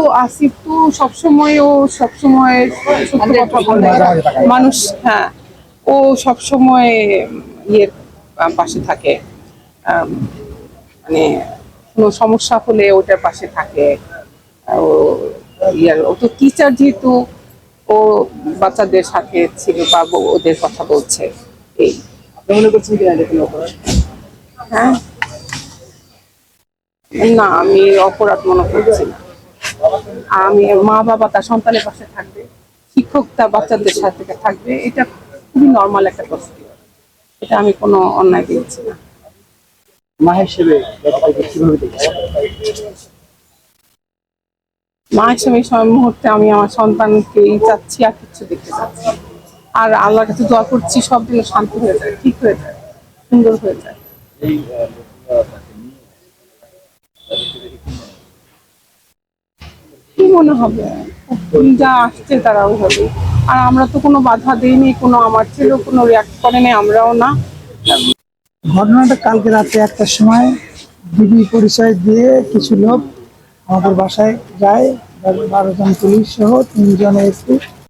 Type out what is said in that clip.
তো আসিফ তো সবসময় ও সবসময় সত্য কথা বলে। মানুষ হ্যাঁ। ও সবসময় ইয়ের পাশে থাকে। মানে কোনো সমস্যা হলে ওটার পাশে থাকে। ও ইয়ার ও তো টিচার যেহেতু ও বাচ্চাদের সাথে ছিল বা ওদের কথা বলছে। এই। আপনি মনে করছেন কিনা? হ্যাঁ। না আমি অপরাধ মনে করছি না। আমি মা বাবা তার সন্তানের পাশে থাকবে শিক্ষক তার বাচ্চাদের সাথে থাকবে এটা খুবই নর্মাল একটা প্রসিডিওর এটা আমি কোনো অন্যায় দেখছি না। মা হিসেবে মা হিসেবে মুহূর্তে আমি আমার সন্তানকে চাচ্ছি আর কিছু দেখতে চাচ্ছি আর আল্লাহর কাছে দোয়া করছি সব দিন শান্ত হয়ে যায় ঠিক হয়ে যায় সুন্দর হয়ে যায়। মনে হবে। যা আসছে তারা ওইভাবে আর আমরা তো কোনো বাধা দিইনি, কোনো আমার ছেলেও কোনো রিয়াক্ট করেনি আমরাও না। ঘটনাটা কালকে রাতে একটার সময় দিদি পরিচয় দিয়ে কিছু লোক আমাদের বাসায় যায়, বারো জন পুলিশ সহ তিনজন একটু